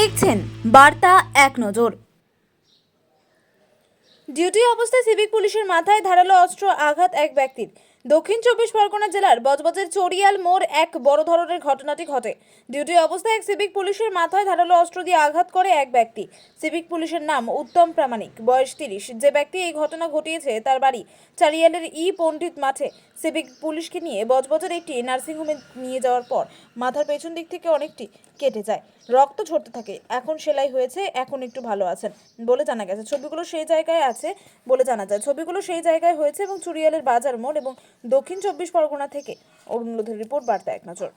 দেখছেন বার্তা এক নজর। ডিউটি অবস্থায় সিভিক পুলিশের মাথায় ধারালো অস্ত্র আঘাত এক ব্যক্তির। দক্ষিণ চব্বিশ পরগনা জেলার বজবজের চড়িয়াল মোড় এক বড় ধরনের ঘটনাটি ঘটে। ডিউটি অবস্থায় এক সিভিক পুলিশের মাথায় ধারালো অস্ত্র দিয়ে আঘাত করে এক ব্যক্তি। সিভিক পুলিশের নাম উত্তম প্রামাণিক, বয়স তিরিশ। যে ব্যক্তি এই ঘটনা ঘটিয়েছে তার বাড়ি চারিয়ালের ই পণ্ডিত মাঠে। সিভিক পুলিশকে নিয়ে বজবজের একটি নার্সিংহোমে নিয়ে যাওয়ার পর মাথার পেছন দিক থেকে অনেকটি কেটে যায়। রক্ত ঝরতে থাকে। এখন সেলাই হয়েছে, এখন একটু ভালো আছেন বলে জানা গেছে। ছবিগুলো সেই জায়গায় আছে বলে জানা যায়। ছবিগুলো সেই জায়গায় হয়েছে এবং চুরিয়ালের বাজার মোড় এবং দক্ষিণ চব্বিশ পরগনা থেকে অরুণ লোধের রিপোর্ট বার্তা এক নজর।